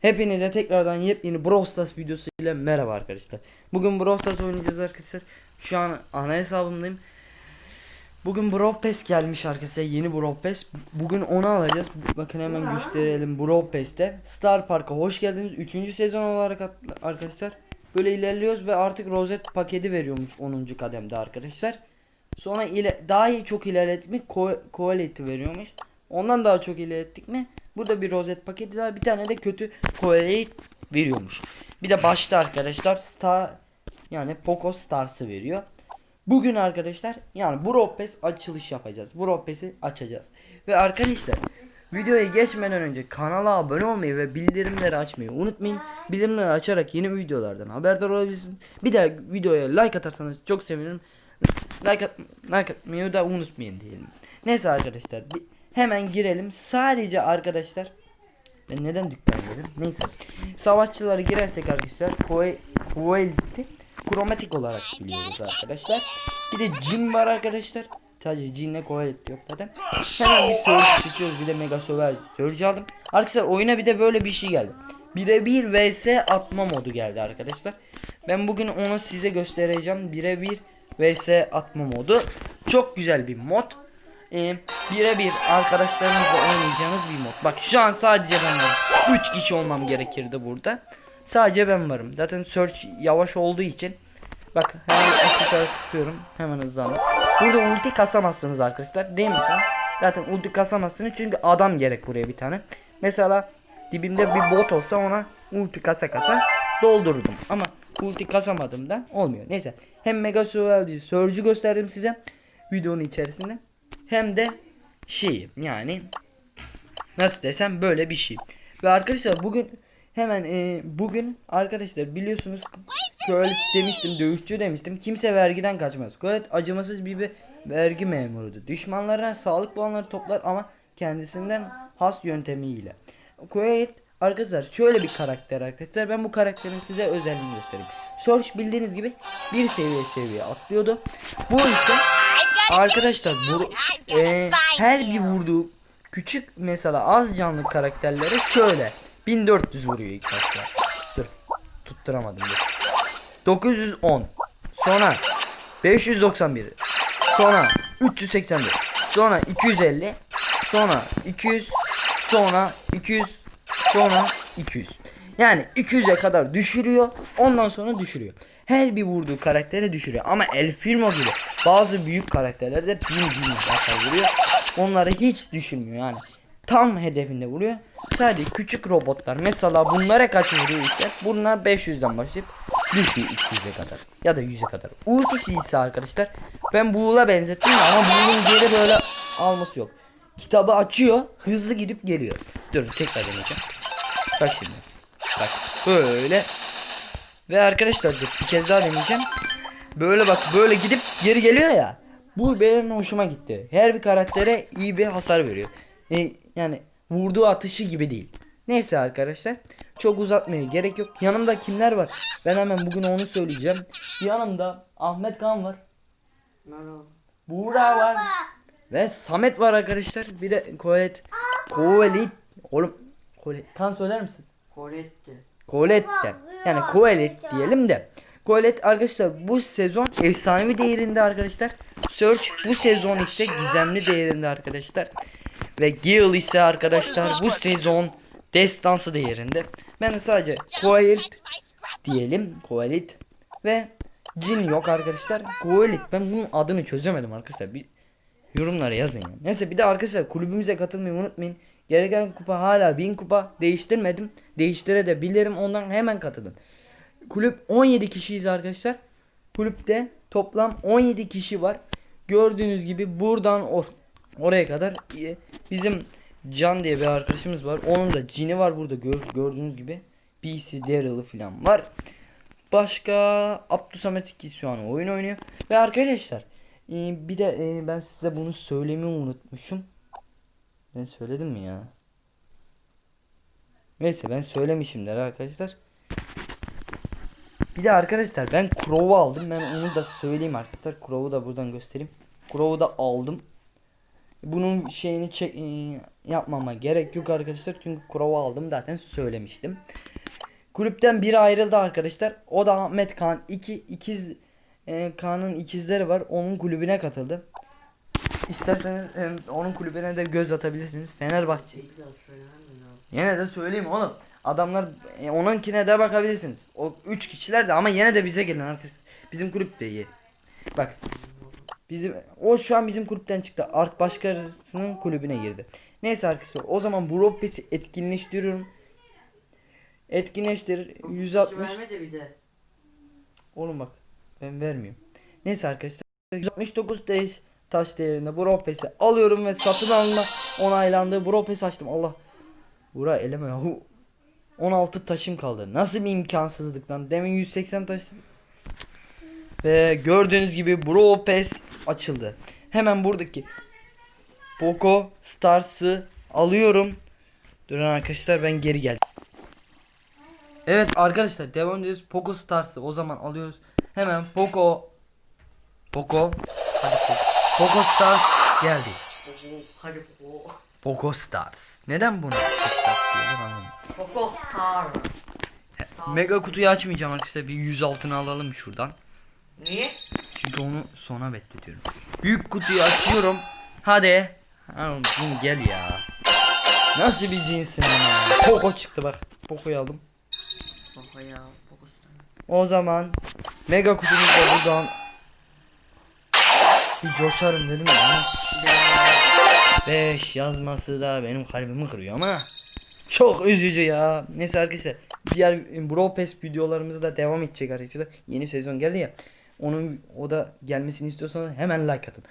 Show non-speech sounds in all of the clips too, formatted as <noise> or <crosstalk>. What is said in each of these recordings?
Hepinize tekrardan yepyeni Brawl Stars videosu ile merhaba arkadaşlar. Bugün Brawl Stars oynayacağız arkadaşlar. Şu an ana hesabımdayım. Bugün Brawl Pass gelmiş arkadaşlar. Yeni Brawl Pass. Bugün onu alacağız. Bakın hemen gösterelim Brawl Pass'te. Star Park'a hoş geldiniz. 3. sezon olarak arkadaşlar. Böyle ilerliyoruz ve artık rozet paketi veriyormuş 10. kademde arkadaşlar. Sonra ile daha iyi çok ilerlettik mi ko- Coality veriyormuş. Ondan daha çok ilerlettik mi burada bir rozet paketi daha bir tane de kötü Coality veriyormuş. Bir de başta arkadaşlar Star yani Poco Stars'ı veriyor. Bugün arkadaşlar yani Brawl Pass açılış yapacağız. Brawl Pass'i açacağız. Ve arkadaşlar videoya geçmeden önce kanala abone olmayı ve bildirimleri açmayı unutmayın. Bildirimleri açarak yeni videolardan haberdar olabilirsiniz. Bir de videoya like atarsanız çok sevinirim. Like, at, like atmayı da unutmayın diyelim. Neyse arkadaşlar hemen girelim. Sadece arkadaşlar ben neden dükkan dedim? Neyse. Savaşçıları girersek arkadaşlar Coelit'i kromatik olarak biliyoruz arkadaşlar. Bir de Jin var arkadaşlar. Sadece Jin'le Coelit yok zaten. Hemen bir Surge istiyoruz. Bir de Mega Surge Surge aldım. Arkadaşlar oyuna bir de böyle bir şey geldi. Birebir vs atma modu geldi arkadaşlar. Ben bugün onu size göstereceğim. Birebir vs atma modu. Çok güzel bir mod. Ee, birebir arkadaşlarınızla oynayacağınız bir mod. Bak şu an sadece ben varım. 3 kişi olmam gerekirdi burada. Sadece ben varım. Zaten search yavaş olduğu için. Bak hemen aksesuara tıklıyorum. Hemen hızlandı. Burada ulti kasamazsınız arkadaşlar. Değil mi? Zaten ulti kasamazsınız çünkü adam gerek buraya bir tane. Mesela dibimde bir bot olsa ona ulti kasa kasa doldururdum. Ama ulti kasamadığımda olmuyor. Neyse. Hem Mega Surge'ü Surge'ü gösterdim size videonun içerisinde. Hem de şeyi yani nasıl desem böyle bir şey. Ve arkadaşlar bugün hemen e, bugün arkadaşlar biliyorsunuz Kölet demiştim dövüşçü demiştim kimse vergiden kaçmaz. Kölet acımasız bir, bir vergi memurudur. Düşmanlarına sağlık puanları toplar ama kendisinden has yöntemiyle. Kölet arkadaşlar şöyle bir karakter arkadaşlar ben bu karakterin size özelliğini göstereyim. Search bildiğiniz gibi bir seviye seviye atlıyordu. Bu ise Arkadaşlar bu e, her bir vurduğu küçük mesela az canlı karakterlere şöyle. 1400 vuruyor ilk başta. Dur tutturamadım dur. 910 sonra 591 sonra 381 sonra 250 sonra 200 sonra 200 sonra 200 yani 200'e kadar düşürüyor. Ondan sonra düşürüyor. Her bir vurduğu karaktere düşürüyor. Ama El Primo gibi bazı büyük karakterler de bin bin hasar vuruyor. Onları hiç düşürmüyor yani. Tam hedefinde vuruyor. Sadece küçük robotlar. Mesela bunlara kaç vuruyor işte? Bunlar 500'den başlayıp düşüyor 200'e kadar ya da 100'e kadar. Ultisi ise arkadaşlar ben Buğul'a benzettim ama Buğul'un geri böyle alması yok. Kitabı açıyor hızlı gidip geliyor. Dur tekrar deneyeceğim. Bak şimdi. Bak böyle. Ve arkadaşlar bir kez daha deneyeceğim. Böyle bak böyle gidip geri geliyor ya. Bu benim hoşuma gitti. Her bir karaktere iyi bir hasar veriyor. E, yani vurduğu atışı gibi değil. Neyse arkadaşlar. Çok uzatmaya gerek yok. Yanımda kimler var? Ben hemen bugün onu söyleyeceğim. Yanımda Ahmet Kan var. Merhaba. Buğra var. Ve Samet var arkadaşlar. Bir de Koet. Koelit. Oğlum. Koelit. Kan söyler misin? Colette. Colette. Yani Coelet diyelim de. Coelet arkadaşlar bu sezon efsanevi değerinde arkadaşlar. Search bu sezon ise gizemli değerinde arkadaşlar. Ve Gale ise arkadaşlar bu sezon destansı değerinde. Ben de sadece Coelet diyelim. Coelet ve Jin yok arkadaşlar. Coelet ben bunun adını çözemedim arkadaşlar. Bir yorumlara yazın ya. Neyse bir de arkadaşlar kulübümüze katılmayı unutmayın. Gereken kupa hala 1000 kupa değiştirmedim. Değiştire de bilirim ondan hemen katılın. Kulüp 17 kişiyiz arkadaşlar. Kulüpte toplam 17 kişi var. Gördüğünüz gibi buradan or oraya kadar e, bizim Can diye bir arkadaşımız var. Onun da cini var burada gör gördüğünüz gibi. PC Daryl'ı falan var. Başka Abdüsamet 2 şu an oyun oynuyor. Ve arkadaşlar e, bir de e, ben size bunu söylemeyi unutmuşum. Ben söyledim mi ya? Neyse ben söylemişimdir arkadaşlar. Bir de arkadaşlar ben Crow'u aldım. Ben onu da söyleyeyim arkadaşlar. Crow'u da buradan göstereyim. Crow'u da aldım. Bunun şeyini çek e, yapmama gerek yok arkadaşlar. Çünkü kurava aldım zaten söylemiştim. Kulüpten biri ayrıldı arkadaşlar. O da Ahmet Kaan. İki ikiz e, Kaan'ın ikizleri var. Onun kulübüne katıldı. İsterseniz e, onun kulübüne de göz atabilirsiniz. Fenerbahçe. Yine de söyleyeyim oğlum. Adamlar e, onunkine de bakabilirsiniz. O üç kişiler de ama yine de bize gelin arkadaşlar. Bizim kulüp de iyi. Bak. Bizim o şu an bizim kulüpten çıktı. Ark başkasının kulübüne girdi. Neyse arkadaşlar o zaman bu Robbes'i etkinleştiriyorum. Etkinleştir 160 Verme de bir de. Oğlum bak ben vermiyorum. Neyse arkadaşlar 169 değiş taş değerinde bu Robbes'i alıyorum ve satın alma onaylandı. Bu Robbes'i açtım. Allah. Bura eleme yahu. 16 taşım kaldı. Nasıl bir imkansızlık lan? Demin 180 taş. Ve gördüğünüz gibi Bro Pass açıldı. Hemen buradaki Poco Stars'ı alıyorum. Durun arkadaşlar ben geri geldim. Evet arkadaşlar devam ediyoruz. Poco Stars'ı o zaman alıyoruz. Hemen Poco Poco Hadi Poco. Poco Stars geldi. Hadi o. Poco Stars. Neden bunu Poco Star. Mega kutuyu açmayacağım arkadaşlar. Bir 100 altını alalım şuradan. Niye? Çünkü onu sona bekletiyorum. Büyük kutuyu açıyorum. Hadi. Ha, oğlum, gel ya. Nasıl bir cinsin ya? Poco çıktı bak. Poco'yu aldım. Poco ya. Poco. O zaman mega kutumuzu da buradan bir coşarım dedim ya. 5 yazması da benim kalbimi kırıyor ama çok üzücü ya. Neyse arkadaşlar diğer Bro Pass videolarımızı da devam edecek arkadaşlar. Yeni sezon geldi ya. Onun o da gelmesini istiyorsanız hemen like atın.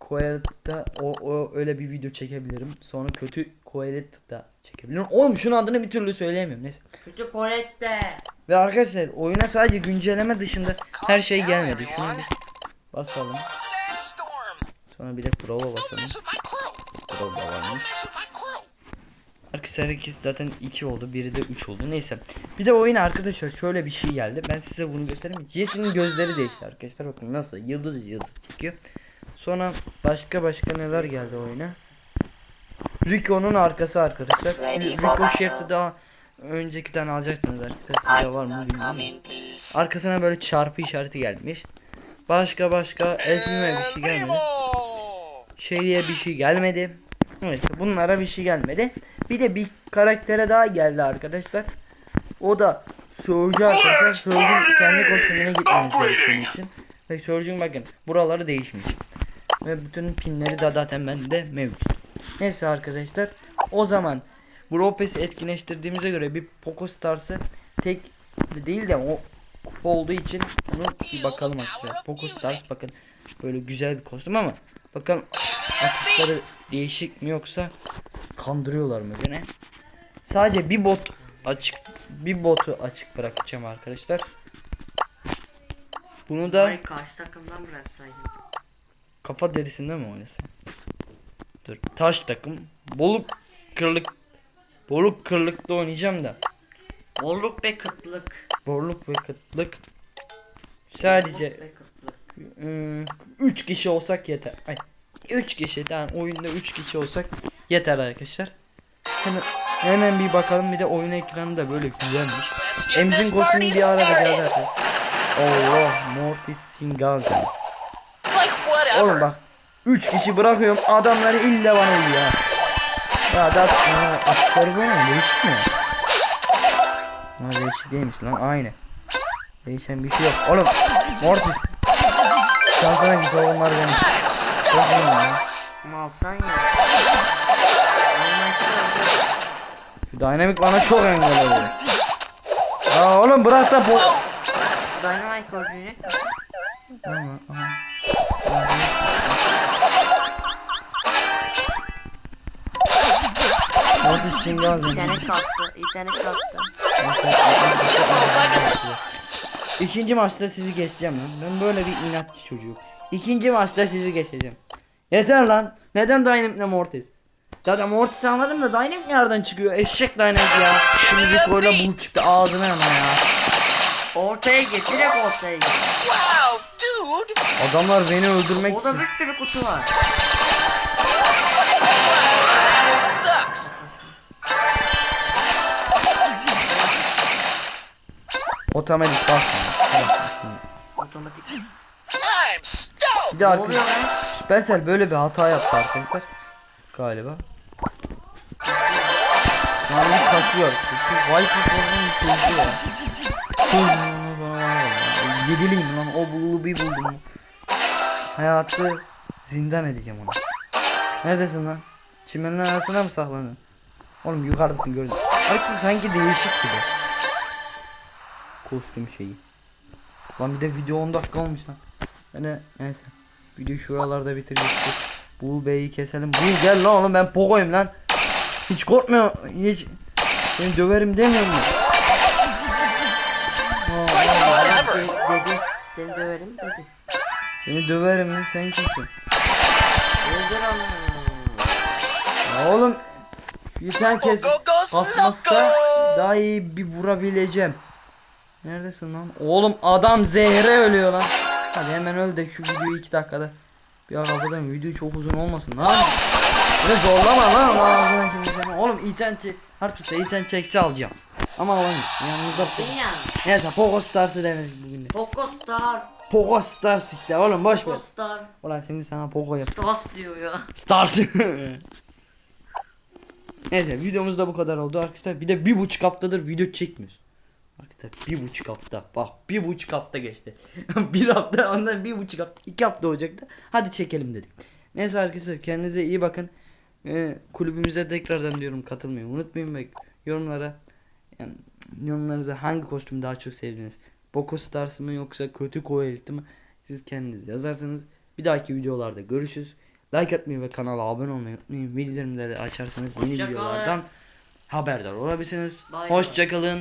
Coelet'ta o, o öyle bir video çekebilirim. Sonra kötü Coelet'ta çekebilirim. Oğlum şunun adını bir türlü söyleyemiyorum. Neyse. Kötü Polet'te. Ve arkadaşlar oyuna sadece güncelleme dışında her şey gelmedi. Şunu bir basalım. Sonra bir de prova basalım. Crew! Prova varmış. Arkadaşlar ikisi zaten 2 oldu. Biri de 3 oldu. Neyse. Bir de oyuna arkadaşlar şöyle bir şey geldi. Ben size bunu göstereyim. Jesse'nin gözleri değişti arkadaşlar. Bakın nasıl yıldız yıldız çıkıyor. Sonra başka başka neler geldi oyuna. Rico'nun arkası arkadaşlar. Rico Shift'ı daha öncekiden alacaktınız arkadaşlar. Sizde var mı bilmiyorum. Arkasına böyle çarpı işareti gelmiş. Başka başka elfime bir şey gelmedi. Şeyliğe bir şey gelmedi. Evet bunlara bir şey gelmedi. Bir de bir karaktere daha geldi arkadaşlar. O da Surge'u arkadaşlar. Surge'un kendi kostümüne gitmemiz gerektiği için. Ve Surge'un bakın buraları değişmiş. Ve bütün pinleri de zaten bende mevcut. Neyse arkadaşlar. O zaman Bro Pass'i etkinleştirdiğimize göre bir Poco Stars'ı tek değil de o kupa olduğu için bunu bir bakalım arkadaşlar. Poco Stars bakın böyle güzel bir kostüm ama bakalım atışları değişik mi yoksa kandırıyorlar mı gene? Sadece bir bot açık bir botu açık bırakacağım arkadaşlar. Bunu da Bari karşı takımdan bıraksaydın. kafa derisinde mi oynasın? Dur. Taş takım. Boluk kırlık. Boluk kırlıkta oynayacağım da. Bolluk ve kıtlık. Borluk ve kıtlık. Sadece ve kıtlık. 3 kişi olsak yeter. Ay 3 kişi tamam oyunda 3 kişi olsak yeter arkadaşlar. Hemen, hemen bir bakalım bir de oyun ekranı da böyle güzelmiş. Emzin party bir arada geldi arkadaşlar. Allah Mortis whatever! Oğlum bak 3 kişi bırakıyorum adamları illa bana uyuyor ya. Da atışları böyle mi? Değişik mi? Ha değişik değilmiş lan aynı. Değişen bir şey yok. Oğlum Mortis. Şansına git oğlumlar benim. İyi ya. Ama alsan ya. Şu Dynamic bana çok engel oluyor. Ya oğlum bırak da bu. Dynamite öldürecek mi? Ama, aha. Mortis Singalcan. İnternet kastı. İnternet kastı. İkinci maçta sizi geçeceğim lan. Ben böyle bir inatçı çocuğum. İkinci maçta sizi geçeceğim. Yeter lan. Neden Dynamite Mortis? Zaten Mortis anladım da Dynamite nereden çıkıyor? Eşek Dynamite ya. Şimdi bir koyla bunu çıktı ağzına hemen ya. Ortaya git, direkt ortaya git. Wow, dude. Adamlar beni öldürmek Orada bir sürü kutu var. Otomatik basma. Otomatik. Bir de Ne arka- oluyor lan? Supercell böyle bir hata yaptı arkadaşlar. Galiba. Yani kasıyor. Wi-Fi sorunun çözdü ya. Yediliyim lan o bulu bir buldum. Hayatı zindan edeceğim ona. Neredesin lan? Çimenin arasına mı saklandın? Oğlum yukarıdasın gördüm. Arkadaşlar sanki değişik gibi. Kostüm şeyi. Lan bir de video 10 dakika olmuş lan. Yani neyse. Videoyu şuralarda bitireceğiz. Bu beyi keselim. Bu gel lan oğlum ben pogoyum lan. Hiç korkmuyor. Hiç. Seni döverim demiyor mu? Dedi. Seni döverim dedi. Seni döverim lan sen kimsin? Öldür onu. Oğlum go, go, basmazsa daha iyi bir vurabileceğim. Neredesin lan? Oğlum adam zehre ölüyor lan. Hadi hemen öl de şu videoyu 2 dakikada. Bir ara kapatayım video çok uzun olmasın lan. Böyle zorlama lan ağzına. Oğlum iten çek. Herkese iten çekse alacağım. Ama oğlum yanımızda. Neyse Pogo Stars'ı denedik bugün de. Poco Star. Pogo Stars işte oğlum boş ver. Poco Star. Ulan şimdi sana Pogo yap. Stars diyor ya. Stars. <laughs> Neyse videomuz da bu kadar oldu arkadaşlar. Bir de bir buçuk haftadır video çekmiyoruz. Arkadaşlar bir buçuk hafta. Bak bir buçuk hafta geçti. <laughs> bir hafta ondan bir buçuk hafta. iki hafta olacaktı. Hadi çekelim dedik. Neyse arkadaşlar kendinize iyi bakın. Ee, kulübümüze tekrardan diyorum katılmayı unutmayın ve yorumlara yani yorumlarınıza hangi kostümü daha çok sevdiniz? Boko Stars mı yoksa kötü Koelit'i mi? Siz kendiniz yazarsanız bir dahaki videolarda görüşürüz. Like atmayı ve kanala abone olmayı unutmayın. Bildirimleri açarsanız yeni Hoşça videolardan haberdar olabilirsiniz. Hoşçakalın.